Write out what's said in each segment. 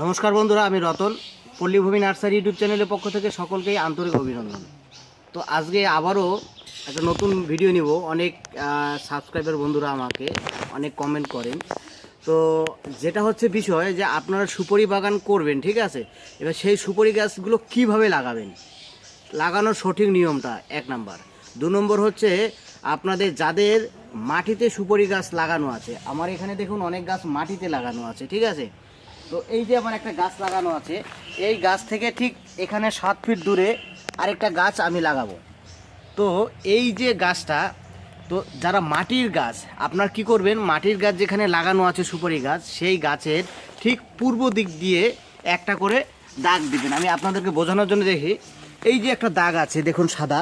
নমস্কার বন্ধুরা, আমি রতন। পল্লীভূমি নার্সারি ইউটিউব চ্যানেলের পক্ষ থেকে সকলকেই আন্তরিক অভিনন্দন। তো আজকে আবারও একটা নতুন ভিডিও নিব। অনেক সাবস্ক্রাইবার বন্ধুরা আমাকে অনেক কমেন্ট করেন। তো যেটা হচ্ছে বিষয় যে আপনারা সুপারি বাগান করবেন, ঠিক আছে? এবার সেই সুপারি গাছগুলো কীভাবে লাগাবেন? লাগানোর সঠিক নিয়মটা এক নাম্বার। দু নম্বর হচ্ছে আপনাদের যাদের মাটিতে সুপারি গাছ লাগানো আছে, আমার এখানে দেখুন অনেক গাছ মাটিতে লাগানো আছে, ঠিক আছে? তো এই যে আমার একটা গাছ লাগানো আছে, এই গাছ থেকে ঠিক এখানে সাত ফিট দূরে আরেকটা গাছ আমি লাগাবো। তো এই যে গাছটা, তো যারা মাটির গাছ, আপনার কি করবেন, মাটির গাছ যেখানে লাগানো আছে সুপারি গাছ, সেই গাছের ঠিক পূর্ব দিক দিয়ে একটা করে দাগ দিবেন। আমি আপনাদেরকে বোঝানোর জন্য দেখি, এই যে একটা দাগ আছে, দেখুন সাদা,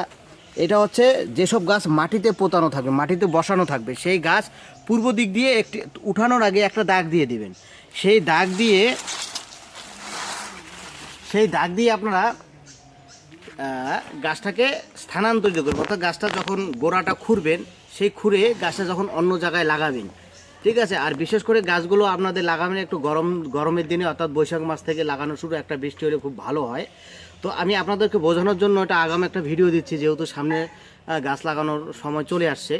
এটা হচ্ছে যেসব গাছ মাটিতে পোতানো থাকবে, মাটিতে বসানো থাকবে, সেই গাছ পূর্ব দিক দিয়ে একটি উঠানোর আগে একটা দাগ দিয়ে দিবেন। সেই দাগ দিয়ে, সেই দাগ দিয়ে আপনারা গাছটাকে স্থানান্তরিত করবেন। অর্থাৎ গাছটা যখন গোড়াটা খুঁড়বেন, সেই খুঁড়ে গাছটা যখন অন্য জায়গায় লাগাবেন। ঠিক আছে? আর বিশেষ করে গাছগুলো আপনাদের লাগাবেন একটু গরম, গরমের দিনে, অর্থাৎ বৈশাখ মাস থেকে লাগানো শুরু, একটা বৃষ্টি হলে খুব ভালো হয়। তো আমি আপনাদেরকে বোঝানোর জন্য এটা আগাম একটা ভিডিও দিচ্ছি, যেহেতু সামনে গাছ লাগানোর সময় চলে আসছে।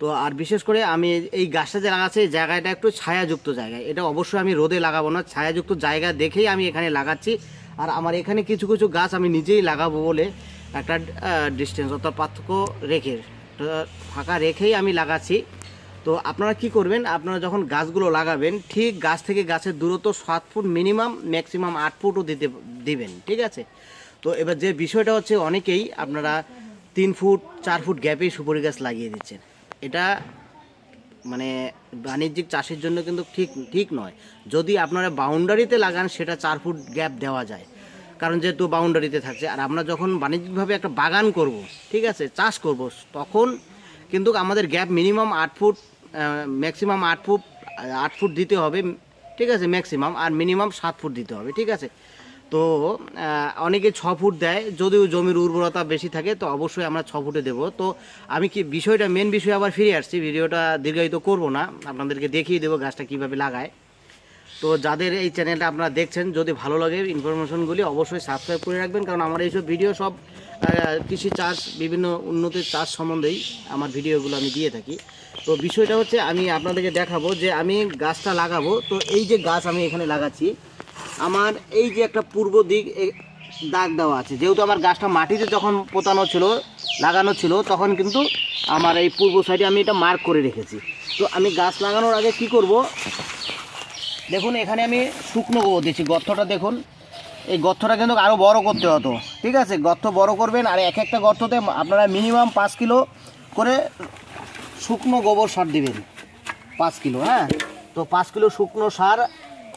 তো আর বিশেষ করে আমি এই গাছটা যে লাগাচ্ছে, এই জায়গাটা একটু ছায়াযুক্ত জায়গায় এটা অবশ্যই আমি রোদে লাগাবো না, ছায়াযুক্ত জায়গা দেখেই আমি এখানে লাগাচ্ছি। আর আমার এখানে কিছু কিছু গাছ আমি নিজেই লাগাবো বলে একটা ডিস্টেন্স অর্থাৎ পার্থক্য রেখে ফাঁকা রেখেই আমি লাগাচ্ছি। তো আপনারা কি করবেন, আপনারা যখন গাছগুলো লাগাবেন, ঠিক গাছ থেকে গাছের দূরত্ব সাত ফুট মিনিমাম ম্যাক্সিমাম আট ফুটও দিতে, দিবেন, ঠিক আছে? তো এবার যে বিষয়টা হচ্ছে, অনেকেই আপনারা তিন ফুট, চার ফুট গ্যাপেই সুপারি গাছ লাগিয়ে দিচ্ছেন। এটা মানে বাণিজ্যিক চাষের জন্য কিন্তু ঠিক ঠিক নয়। যদি আপনারা বাউন্ডারিতে লাগান, সেটা চার ফুট গ্যাপ দেওয়া যায়। কারণ যেহেতু বাউন্ডারিতে থাকছে, আর আমরা যখন বাণিজ্যিকভাবে একটা বাগান করব, ঠিক আছে, চাষ করব, তখন কিন্তু আমাদের গ্যাপ মিনিমাম আট ফুট ম্যাক্সিমাম আট ফুট আট ফুট দিতে হবে, ঠিক আছে, ম্যাক্সিমাম, আর মিনিমাম সাত ফুট দিতে হবে, ঠিক আছে। তো অনেকে ছ ফুট দেয়, যদিও জমির উর্বরতা বেশি থাকে, তো অবশ্যই আমরা ছ ফুটে দেবো। তো আমি কি বিষয়টা মেন বিষয়ে আবার ফিরে আসছি, ভিডিওটা দীর্ঘায়িত করব না, আপনাদেরকে দেখিয়ে দেবো গাছটা কীভাবে লাগায়। তো যাদের এই চ্যানেলটা আপনারা দেখছেন, যদি ভালো লাগে ইনফরমেশনগুলি, অবশ্যই সাবস্ক্রাইব করে রাখবেন, কারণ আমার এইসব ভিডিও সব কৃষি চাষ, বিভিন্ন উন্নতির চাষ সম্বন্ধেই আমার ভিডিওগুলো আমি দিয়ে থাকি। তো বিষয়টা হচ্ছে, আমি আপনাদেরকে দেখাবো যে আমি গাছটা লাগাবো, তো এই যে গাছ আমি এখানে লাগাচ্ছি আমার এই যে একটা পূর্ব দিক দাগ দেওয়া আছে। যেহেতু আমার গাছটা মাটিতে যখন পোতানো ছিল, লাগানো ছিল, তখন কিন্তু আমার এই পূর্ব সাইডে আমি এটা মার্ক করে রেখেছি। তো আমি গাছ লাগানোর আগে কি করব? দেখুন, এখানে আমি শুকনো গোবর দিচ্ছি গর্তটা দেখুন। এই গর্তটা কিন্তু আরও বড় করতে হতো। ঠিক আছে? গর্ত বড় করবেন আর এক একটা গর্ততে আপনারা মিনিমাম পাঁচ কিলো করে শুকনো গোবর সার দিবেন। পাঁচ কিলো হ্যাঁ? তো পাঁচ কিলো শুকনো সার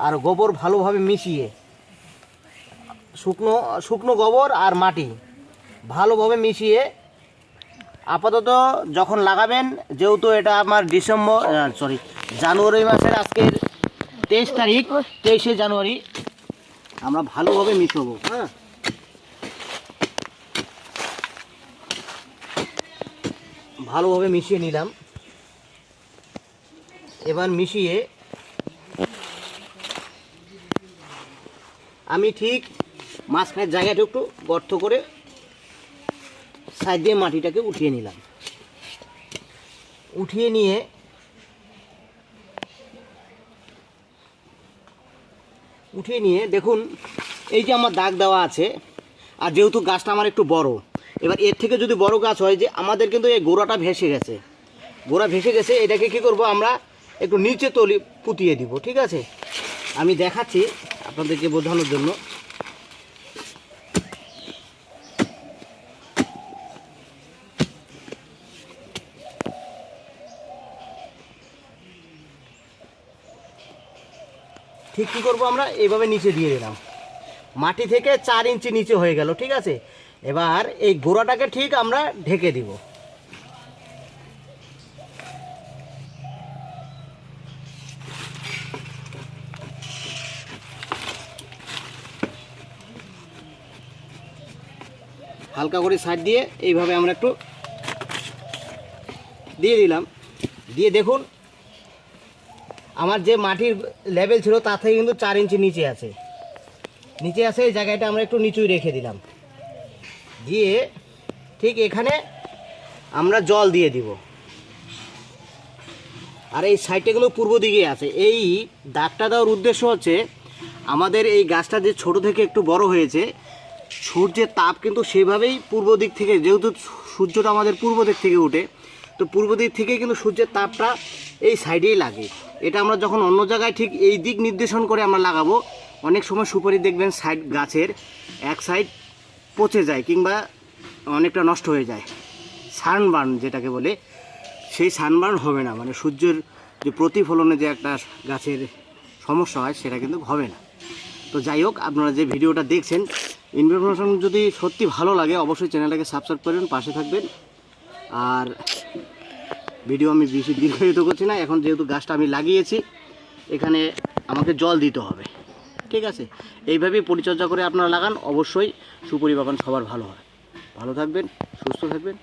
আর গোবর ভালোভাবে মিশিয়ে, শুকনো শুকনো গোবর আর মাটি ভালোভাবে মিশিয়ে আপাতত যখন লাগাবেন, যেহেতু এটা আমার ডিসেম্বর সরি জানুয়ারি মাসের আজকের তেইশ তারিখ, তেইশে জানুয়ারি, আমরা ভালোভাবে মিশবো। হ্যাঁ। ভালোভাবে মিশিয়ে নিলাম। এবার মিশিয়ে আমি ঠিক মাঝখানের জায়গাটা একটু গর্ত করে সাইড দিয়ে মাটিটাকে উঠিয়ে নিলাম। উঠিয়ে নিয়ে উঠিয়ে নিয়ে দেখুন, এই যে আমার দাগ দেওয়া আছে, আর যেহেতু গাছটা আমার একটু বড়, এবার এর থেকে যদি বড় গাছ হয় যে আমাদের কিন্তু এই গোড়াটা ভেসে গেছে। গোড়া ভেসে গেছে, এটাকে কি করব আমরা একটু নিচে তলি পুঁতিয়ে দিব, ঠিক আছে? আমি দেখাচ্ছি আপনাদেরকে বোঝানোর জন্য। ঠিক কী করব আমরা? এইভাবে নিচে দিয়ে দিলাম। মাটি থেকে চার ইঞ্চি নিচে হয়ে গেল, ঠিক আছে? এবার এই গোড়াটাকে ঠিক আমরা ঢেকে দিব। হালকা করে সাইড দিয়ে এইভাবে আমরা একটু দিয়ে দিলাম। দিয়ে দেখুন, আমার যে মাটির লেভেল ছিল তা থেকে কিন্তু চার ইঞ্চি নিচে আছে। নিচে আছে, এই জায়গাটা আমরা একটু নিচুই রেখে দিলাম। দিয়ে ঠিক এখানে আমরা জল দিয়ে দিব। আর এই সাইডটাগুলো পূর্ব দিকে আছে। এই দাগটা দেওয়ার উদ্দেশ্য হচ্ছে, আমাদের এই গাছটা যে ছোট থেকে একটু বড় হয়েছে সূর্যের তাপ কিন্তু সেভাবেই পূর্ব দিক থেকে, যেহেতু সূর্যটা আমাদের পূর্ব দিক থেকে উঠে, তো পূর্ব দিক থেকে কিন্তু সূর্যের তাপটা এই সাইডেই লাগে। এটা আমরা যখন অন্য জায়গায় ঠিক এই দিক নির্দেশন করে আমরা লাগাবো, অনেক সময় সুপারি দেখবেন সাইড গাছের এক সাইড পচে যায় কিংবা অনেকটা নষ্ট হয়ে যায়। সানবার্ন যেটাকে বলে, সেই সানবার্ন হবে না মানে সূর্যের যে প্রতিফলনে যে একটা গাছের সমস্যা হয় সেটা কিন্তু হবে না। তো যাই হোক, আপনারা যে ভিডিওটা দেখছেন ইনফরমেশন যদি সত্যি ভালো লাগে, অবশ্যই চ্যানেলটাকে সাবস্ক্রাইব করবেন, পাশে থাকবেন। আর ভিডিও আমি বেশি দীর্ঘায়িত করছি না, এখন যেহেতু গাছটা আমি লাগিয়েছি, এখানে আমাকে জল দিতে হবে। ঠিক আছে? এইভাবেই পরিচর্যা করে আপনারা লাগান, অবশ্যই সুপরিবাগান সবার ভালো হয়। ভালো থাকবেন, সুস্থ থাকবেন।